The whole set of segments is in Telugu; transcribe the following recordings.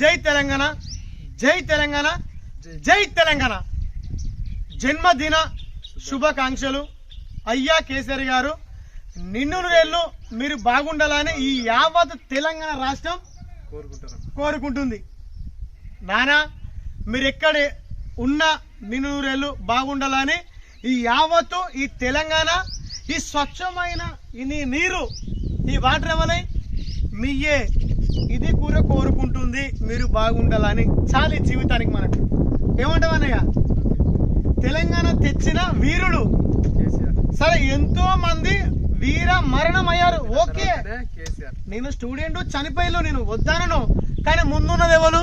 జై తెలంగాణ జై తెలంగాణ జై తెలంగాణ. జన్మదిన శుభాకాంక్షలు. అయ్యా కేసరి గారు నిన్ను వేళ్ళు మీరు బాగుండాలని ఈ యావత్ తెలంగాణ రాష్ట్రం కోరుకుంటున్నాం కోరుకుంటుంది. నానా మీరు ఎక్కడ ఉన్న నిన్ను బాగుండాలని ఈ యావత్తు ఈ తెలంగాణ ఈ స్వచ్ఛమైన ఈ నీరు ఈ వాటర్ ఏమన్నాయి మీయే ఇది కూడా కోరుకుంటుంది మీరు బాగుండాలని చాలి జీవితానికి మనకు. ఏమంటావన్నయ్య తెలంగాణ తెచ్చిన వీరుడు సరే ఎంతో మంది వీర మరణం అయ్యారు ఓకే. కేసీఆర్ నేను స్టూడెంట్ చనిపోయిలో నేను వద్దానను. కానీ ముందున్నది ఎవరు?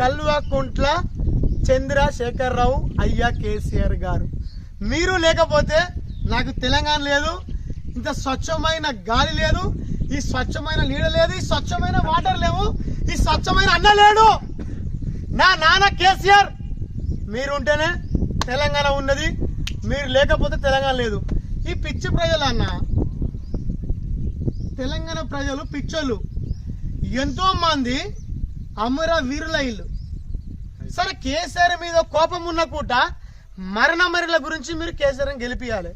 కల్వకుంట్ల చంద్రశేఖర్ రావు అయ్యా కేసీఆర్ గారు. మీరు లేకపోతే నాకు తెలంగాణ లేదు. ఇంత స్వచ్ఛమైన గాలి లేదు. ఈ స్వచ్ఛమైన నీడ లేదు ఈ స్వచ్ఛమైన వాటర్ లేవు ఈ స్వచ్ఛమైన అన్న లేడు. నా నాన్న కేసీఆర్. మీరుంటేనే తెలంగాణ ఉన్నది మీరు లేకపోతే తెలంగాణ లేదు. ఈ పిచ్చి ప్రజలు అన్న తెలంగాణ ప్రజలు పిచ్చోళ్ళు. ఎంతో మంది అమర వీరుల సరే కేసీఆర్ మీద కోపం ఉన్న కూట మరణ మరిల గురించి మీరు కేసీఆర్ గెలిపియాలి.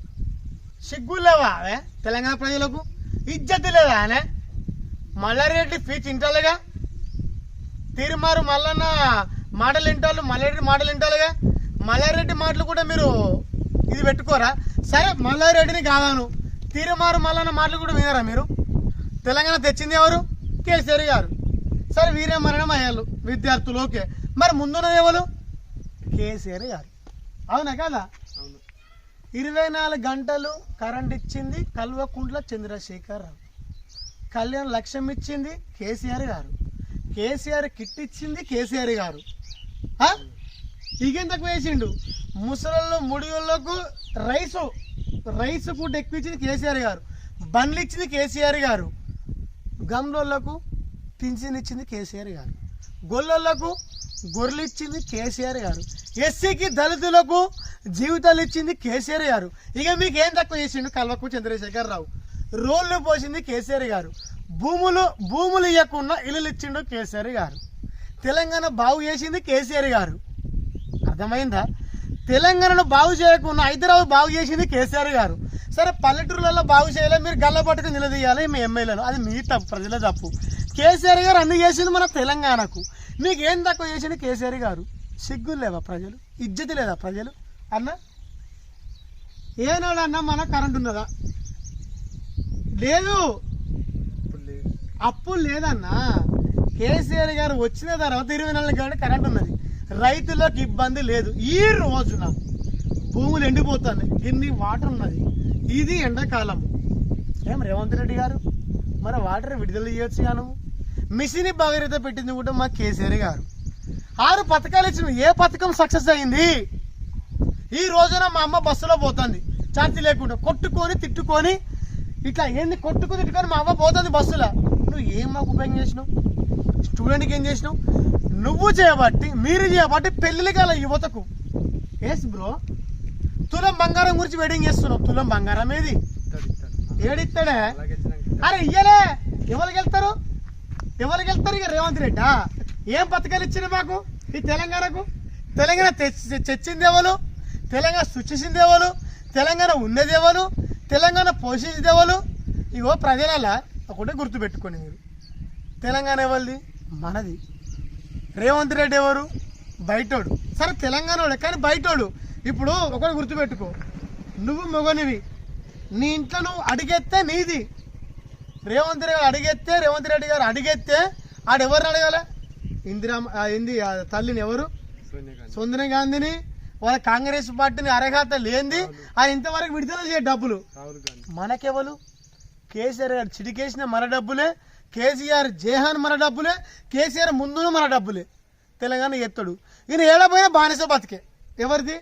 సిగ్గులేవా అవే తెలంగాణ ప్రజలకు? ఇజ్జత్ లేదా అనే? మల్లారెడ్డి స్పీచ్ ఇంటాలుగా? తిరుమారు మల్లన్న మాటలు వింటారు మల్లారెడ్డి మాటలు వింటారుగా మల్లారెడ్డి మాటలు కూడా మీరు ఇది పెట్టుకోరా? సరే మల్లారెడ్డిని కాదాను. తిరుమారు మల్లన్న మాటలు కూడా వినరా మీరు? తెలంగాణ తెచ్చింది ఎవరు? కేసీఆర్ గారు. సరే వీరే మరణం అయ్యారు విద్యార్థులు ఓకే. మరి ముందున్నది ఎవరు? కేసీఆర్ గారు. అవునా కదా? ఇరవై నాలుగు గంటలు కరెంట్ ఇచ్చింది కల్వకుంట్ల చంద్రశేఖర్ రావు. కళ్యాణ్ లక్ష్యం ఇచ్చింది కేసీఆర్ గారు. కేసీఆర్ కిట్ ఇచ్చింది కేసీఆర్ గారు. ఇగెంతకు వేసిండు? ముసలలో ముడియోళ్ళకు రైసు రైస్ ఫుడ్ ఎక్కువ ఇచ్చింది కేసీఆర్ గారు. బండ్లు ఇచ్చింది కేసీఆర్ గారు. గమ్లోళ్ళకు పింఛన్ ఇచ్చింది కేసీఆర్ గారు. గొల్లలకు గొర్రెలు ఇచ్చింది కేసీఆర్ గారు. ఎస్సీకి దళితులకు జీవితాలు ఇచ్చింది కేసీఆర్ గారు. ఇక మీకు ఏం తక్కువ చేసిండు? కల్వకు చంద్రశేఖర్ రావు. రోళ్ళు పోసింది కేసీఆర్ గారు. భూములు భూములు ఇవ్వకుండా ఇల్లులు ఇచ్చిండు కేసీఆర్ గారు. తెలంగాణ బాగు చేసింది కేసీఆర్ గారు. అర్థమైందా? తెలంగాణను బాగు చేయకుండా హైదరాబాద్ బాగు చేసింది కేసీఆర్ గారు. సరే పల్లెటూరులలో బాగు చేయాలి మీరు గల్ల పట్టుకు నిలదీయాలి మీ ఎమ్మెల్యేలను అది మీ తప్పు ప్రజల తప్పు. కేసీఆర్ గారు అన్ని చేసింది మన తెలంగాణకు. మీకు ఏం తక్కువ చేసింది కేసీఆర్ గారు? సిగ్గులు లేవా ప్రజలు? ఇజ్జతి లేదా ప్రజలు? అన్న? ఏనాడు అన్న మన కరెంట్ ఉన్నదా? లేదు. అప్పులు లేదన్నా. కేసీఆర్ గారు వచ్చిన తర్వాత ఇరవై నాలుగు గంటలు కరెంట్ ఉన్నది. రైతులకు ఇబ్బంది లేదు. ఈ రోజున భూములు ఎండిపోతుంది ఇన్ని వాటర్ ఉన్నది. ఇది ఎండాకాలం. ఏం రేవంత్ రెడ్డి గారు? మరి వాటర్ విడుదల చేయొచ్చు గాను మిషన్ భగీరథ పెట్టింది కూడా మా కేసీఆర్ గారు. ఆరు పథకాలు ఇచ్చిన ఏ పథకం సక్సెస్ అయింది? ఈ రోజున మా అమ్మ బస్సులో పోతుంది. ఛార్జీ లేకుండా కొట్టుకొని తిట్టుకొని ఇట్లా ఏంది కొట్టుకొని తిట్టుకొని మా అమ్మ పోతుంది బస్సులో. నువ్వు ఏం మాకు ఉపయోగం చేసినావు? స్టూడెంట్కి ఏం చేసినావు? నువ్వు చేయబట్టి మీరు చేయబట్టి పెళ్ళి గల యువతకు. ఎస్ బ్రో తులం బంగారం గురించి వెడ్డింగ్ చేస్తున్నావు. తులం బంగారం ఏది? ఏడిస్తాడే అరే ఇయ్యలే. ఎవరికి వెళ్తారు? ఎవరికి వెళ్తారు ఇక రేవంత్ రెడ్డా? ఏం పథకాలు ఇచ్చింది మాకు? ఈ తెలంగాణకు? తెలంగాణ తెచ్చి తెలంగాణ సృష్టించింది తెలంగాణ ఉన్నదేవలు తెలంగాణ పోషించేదేవలు ఇవో ఇగో ప్రజల ఒకటి గుర్తుపెట్టుకోండి మీరు. తెలంగాణ ఎవరిది? మనది. రేవంత్ రెడ్డి ఎవరు? బయటోడు. సరే తెలంగాణ వాడు కానీ బయటోడు. ఇప్పుడు ఒకటి గుర్తుపెట్టుకో. నువ్వు మొగనివి. నీ ఇంట్లో నువ్వు అడిగెత్తే నీది. రేవంత్ రెడ్డి గారు అడిగెత్తే రేవంత్ రెడ్డి గారు అడిగెత్తే ఆడెవరిని అడగాలి? ఇందిరా ఏంది తల్లిని ఎవరు? సోనియా గాంధీ. సోనియా గాంధీని వాళ్ళ కాంగ్రెస్ పార్టీని అర్హత లేనిది ఆయన ఇంతవరకు విడుదల చేయ డబ్బులు. మనకెవరు? కేసీఆర్ గారు చిటికేసిన మన డబ్బులే కేసీఆర్ జేహాన్ మన డబ్బులే కేసీఆర్ ముందును మన డబ్బులే. తెలంగాణ ఎత్తడు. ఈయన ఏడపోయినా బానిస బతికే. ఎవరిది?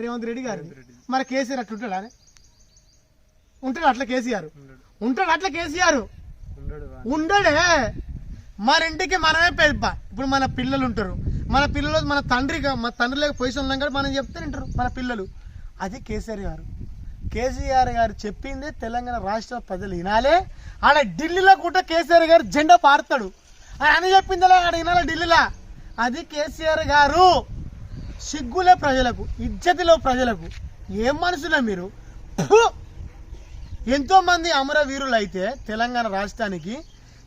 రేవంత్ రెడ్డి గారిది. మరి కేసీఆర్ అట్లా ఉంటాడా? ఉంటాడు అట్లా కేసీఆర్? ఉంటాడు అట్లా కేసీఆర్? ఉండడు. మరింటికి మన ఇంటికి మనమే పెద్ద. ఇప్పుడు మన పిల్లలు ఉంటారు. మన పిల్లలు మన తండ్రిగా మన తండ్రి లేక పొజిషన్ ఉన్నాం కూడా మనం చెప్తే వింటారు మన పిల్లలు. అది కేసీఆర్ గారు. కేసీఆర్ గారు చెప్పింది తెలంగాణ రాష్ట్ర ప్రజలు వినాలే. ఆడ ఢిల్లీలో కూడా కేసీఆర్ గారు జెండా పారుతాడు. ఆయన చెప్పిందిలా వినాలి ఢిల్లీలో. అది కేసీఆర్ గారు. సిగ్గులే ప్రజలకు ఇజ్జతిలో ప్రజలకు. ఏం మనుషులే మీరు? ఎంతోమంది అమరవీరులు అయితే తెలంగాణ రాష్ట్రానికి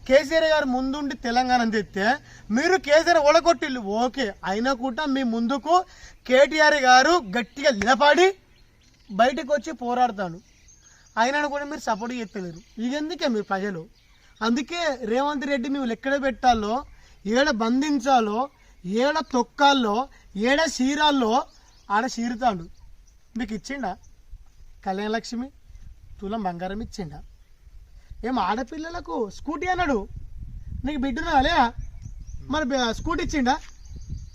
కేసీఆర్ గారు ముందుండి తెలంగాణ తెస్తే మీరు కేసీఆర్ ఓడగొట్టిల్లు. ఓకే అయినా కూడా మీ ముందుకు కేటీఆర్ గారు గట్టిగా నిలబడి బయటకు వచ్చి పోరాడతాను అయినా కూడా మీరు సపోర్ట్ చేస్తలేరు ఇదెందుకే మీరు ప్రజలు? అందుకే రేవంత్ రెడ్డి మేము ఎక్కడ పెట్టాలో ఏడ బంధించాలో ఏడ తొక్కాల్లో ఏడ చీరాల్లో ఆడ చీరుతాడు. మీకు ఇచ్చిండా? కళ్యాణ లక్ష్మి తులం బంగారం ఇచ్చిండా? ఏం ఆడపిల్లలకు స్కూటీ అన్నాడు. నీకు బిడ్డ ఉన్నదా లేదా? మరి స్కూటీ ఇచ్చిండా?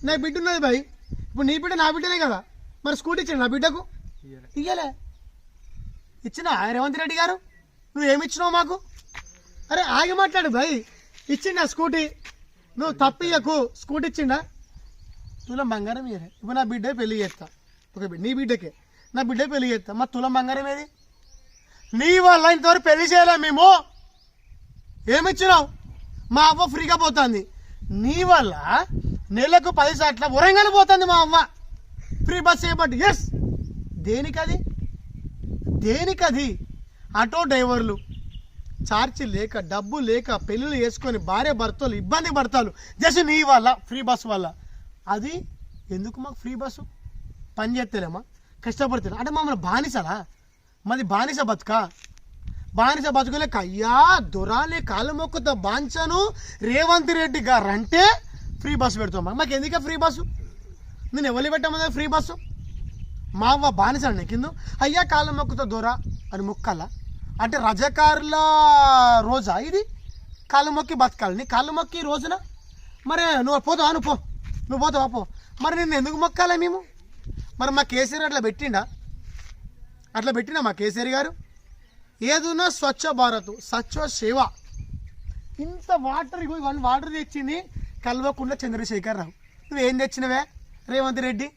నాకు బిడ్డ ఉన్నది బాయ్. ఇప్పుడు నీ బిడ్డ నా బిడ్డనే కదా. మరి స్కూటీ ఇచ్చిండు నా బిడ్డకు? ఇయ్యలే. ఇచ్చిన రేవంత్ రెడ్డి గారు? నువ్వు ఏమి ఇచ్చినావు మాకు? అరే ఆగి మాట్లాడు భయ్ ఇచ్చిండా స్కూటీ? నువ్వు తప్పియకు స్కూటీ ఇచ్చిండా? తులం బంగారం ఇయ్యలే. ఇప్పుడు నా బిడ్డ పెళ్ళి చేస్తా. ఒక నీ బిడ్డకే. నా బిడ్డ పెళ్ళి చేస్తా. మా తులం బంగారం ఏది? నీ వల్ల ఇంతవరకు పెళ్ళి చేయలే మేము. ఏమిచ్చినావు? మా అవ్వ ఫ్రీగా పోతుంది. నీ వల్ల నెలకు పది సార్ల వరంగల్ పోతుంది మా అవ్వ. ఫ్రీ బస్ చేయబట్టి. ఎస్ దేనికది? దేనికది? ఆటో డ్రైవర్లు. చార్జీ లేక డబ్బు లేక పెళ్ళిళ్ళు వేసుకొని భార్య భర్తలు ఇబ్బంది పడతారు. జస్ట్ నీ వల్ల ఫ్రీ బస్ వల్ల. అది ఎందుకు మాకు ఫ్రీ బస్సు? పని చేస్తలేమా? కష్టపడుతున్నా. అంటే మమ్మల్ని బానిసలా? మరి బానిస బతుక? బానిస బతుకులేక అయ్యా దొరాలే కాలు మొక్కుతో బాంచను. రేవంత్ రెడ్డి గారు అంటే ఫ్రీ బస్సు పెడతాం మాకు ఎందుకే ఫ్రీ బస్సు? నేను ఎవరు పెట్టామన్నా ఫ్రీ బస్సు? మా అవ్వ బానిస నెక్కిందు కింద. అయ్యా కాళ్ళ మొక్కుతో దొర అని మొక్కల అంటే రజకారుల రోజా ఇది? కాళ్ళు మొక్కి బతకాలని కాళ్ళు మొక్కి ఈ రోజున? మరి నువ్వు పోతావా నువ్వు పో. నువ్వు పోతావా పో. మరి నిన్ను ఎందుకు మొక్కాలా మేము? మరి మా కేసీఆర్ అట్లా పెట్టిండా? అట్లా పెట్టినా మా కేసీఆర్ గారు? ఏదున్నా స్వచ్ఛ భారత్ స్వచ్ఛ సేవ. ఇంత వాటర్ ఇగో వాటర్ తెచ్చింది కల్వకుంట్ల చంద్రశేఖర్ రావు. నువ్వేం తెచ్చినవే? రేవంత్ రెడ్డి.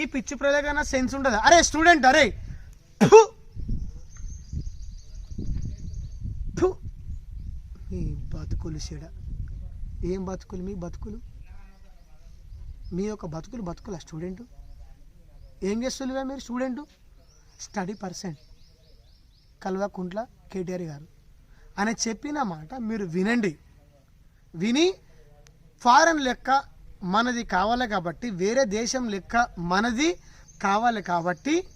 ఈ పిచ్చి ప్రజలకన్నా సెన్స్ ఉండదా? అరే స్టూడెంట్ అరే. మీ బతుకులు చెడ. ఏం బతుకులు? మీ బతుకులు? మీ యొక్క బతుకులు బతుకులా స్టూడెంట్? ఏం చేస్తులేవా మీరు student? Study percent Kalvakuntla KTR గారు. ఆయన చెప్పిన మాట మీరు వినండి. విని ఫారెన్ లెక్క మనది కావాలి కాబట్టి వేరే దేశం లెక్క మనది కావాలి కాబట్టి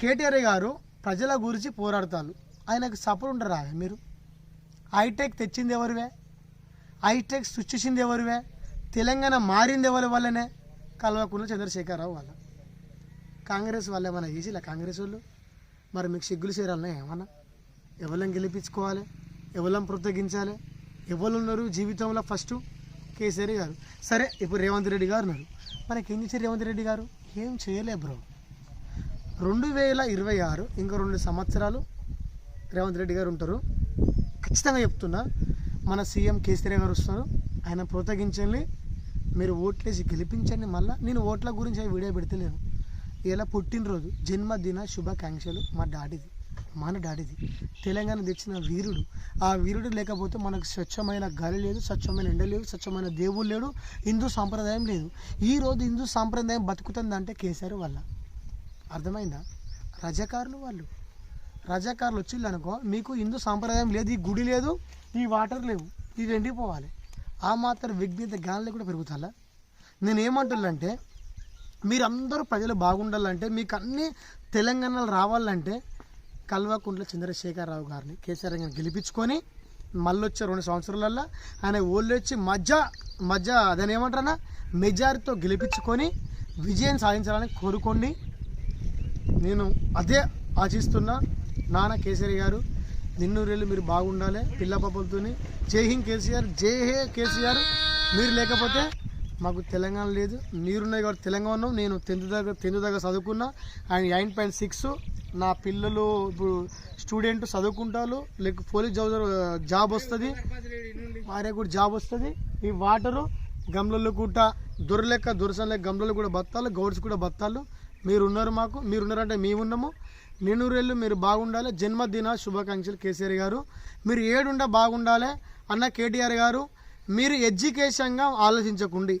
కేటీఆర్ గారు ప్రజల గురించి పోరాడతారు. ఆయనకు సపోర్ట్ ఉండరా మీరు? హైటెక్ తెచ్చింది ఎవరివే? హైటెక్ సృష్టించింది ఎవరివే? తెలంగాణ మారింది ఎవరి వల్లనే? కల్వకుంట్ల చంద్రశేఖరరావు వల్ల. కాంగ్రెస్ వాళ్ళు ఏమైనా చేసిలా? కాంగ్రెస్ వాళ్ళు? మరి మీకు సిగ్గులు చేరాలన్నా ఏమన్నా? ఎవరిని గెలిపించుకోవాలి? ఎవరిని ప్రోత్సహించాలి? ఎవరు ఉన్నారు జీవితంలో ఫస్ట్ కేసీఆర్ గారు? సరే ఇప్పుడు రేవంత్ రెడ్డి గారు ఉన్నారు. మనకి ఏం చేశారు రేవంత్ రెడ్డి గారు? ఏం చేయలే బ్రో. రెండు వేల ఇరవై ఆరు ఇంకా రెండు సంవత్సరాలు రేవంత్ రెడ్డి గారు ఉంటారు. ఖచ్చితంగా చెప్తున్నా మన సీఎం కేసీఆర్ గారు వస్తున్నారు ఆయన ప్రోత్సహించండి. మీరు ఓట్లేసి గెలిపించండి. మళ్ళీ నేను ఓట్ల గురించి వీడియో పెడతలేను. ఇలా పుట్టినరోజు జన్మదిన శుభాకాంక్షలు మా డాడీది మన డాడీది. తెలంగాణ తెచ్చిన వీరుడు. ఆ వీరుడు లేకపోతే మనకు స్వచ్ఛమైన గాలి లేదు స్వచ్ఛమైన ఎండ లేదు స్వచ్ఛమైన దేవుడు లేడు హిందూ సాంప్రదాయం లేదు. ఈ రోజు హిందూ సాంప్రదాయం బతుకుతుందంటే కేసీఆర్ వల్ల. అర్థమైందా? రజకారులు వాళ్ళు. రజాకారులు వచ్చిళ్ళు అనుకో మీకు హిందూ సాంప్రదాయం లేదు ఈ గుడి లేదు ఈ వాటర్ లేవు ఇవి ఎండిపోవాలి. ఆ మాత్రం విజ్ఞత గాలి కూడా పెరుగుతాలా? నేను ఏమంటున్నానంటే మీరందరూ ప్రజలు బాగుండాలంటే మీకు అన్ని తెలంగాణలో రావాలంటే కల్వకుంట్ల చంద్రశేఖరరావు గారిని కేసీఆర్ గారిని గెలిపించుకొని మళ్ళీ వచ్చే రెండు సంవత్సరాలల్లో ఆయన ఓళ్ళు వచ్చి మధ్య మధ్య అదని ఏమంటారా మెజారిటీతో గెలిపించుకొని విజయం సాధించాలని కోరుకోండి. నేను అదే ఆశిస్తున్నా. నాన్న కేసీఆర్ గారు నిన్నూరేళ్ళు మీరు బాగుండాలి పిల్ల పాపలతోని. జై హింద్ కేసీఆర్ జై హే కేసీఆర్. మీరు లేకపోతే మాకు తెలంగాణ లేదు. మీరున్నాయి కాబట్టి తెలంగాణ ఉన్నాం. నేను టెన్త్ దగ్గర టెన్త్ దగ్గర చదువుకున్నా. ఆయన నైన్ పాయింట్ సిక్స్. నా పిల్లలు ఇప్పుడు స్టూడెంట్ చదువుకుంటారు. లేక పోలీస్ జాబ్ జాబ్ వస్తుంది. భార్య కూడా జాబ్ వస్తుంది. ఈ వాటరు గమ్లలో కూడా దొరలేక దొరసలేక గమ్లలో కూడా బత్తాలు గౌడ్స్ కూడా బత్తాలు. మీరు ఉన్నారు మాకు. మీరు ఉన్నారంటే మేము ఉన్నాము నెన్నూరేళ్ళు మీరు బాగుండాలి. జన్మదిన శుభాకాంక్షలు కేసీఆర్ గారు. మీరు ఏడుండ బాగుండాలి అన్న కేటీఆర్ గారు. మీరు ఎడ్యుకేషన్గా ఆలోచించకుండి.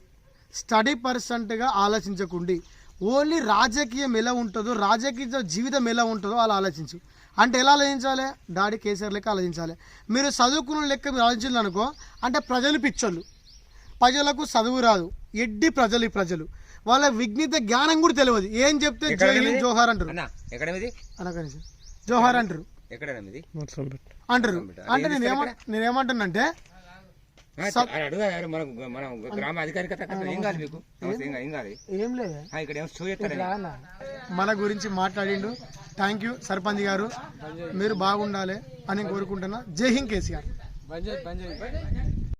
స్టడీ పర్సెంట్గా ఆలోచించకుండి. ఓన్లీ రాజకీయం ఎలా ఉంటుందో రాజకీయ జీవితం ఎలా ఉంటుందో అలా ఆలోచించు. అంటే ఎలా ఆలోచించాలి? డాడీ కేసీఆర్ లెక్క ఆలోచించాలి. మీరు చదువుకున్న లెక్క మీరు ఆలోచించాలి అనుకో అంటే ప్రజలు పిచ్చోళ్ళు. ప్రజలకు చదువు రాదు. ఎడ్డి ప్రజలు ఈ ప్రజలు. వాళ్ళ విజ్ఞత జ్ఞానం కూడా తెలియదు. ఏం చెప్తే జోహార్ అంటారు. జోహార్ అంటారు. అంటారు. అంటే నేను ఏమ నేను ఏమంటానంటే ఆ, అది అడుగు మనం మనం గ్రామ ఏం కాదు మీకు? ఏం కాదు, ఏం లేదు. ఇక్కడ షో? మన గురించి మాట్లాడిండు. థ్యాంక్ యూ సర్పంచ్ గారు. మీరు బాగుండాలి అని కోరుకుంటున్నా. జై హింద్ కేసీఆర్.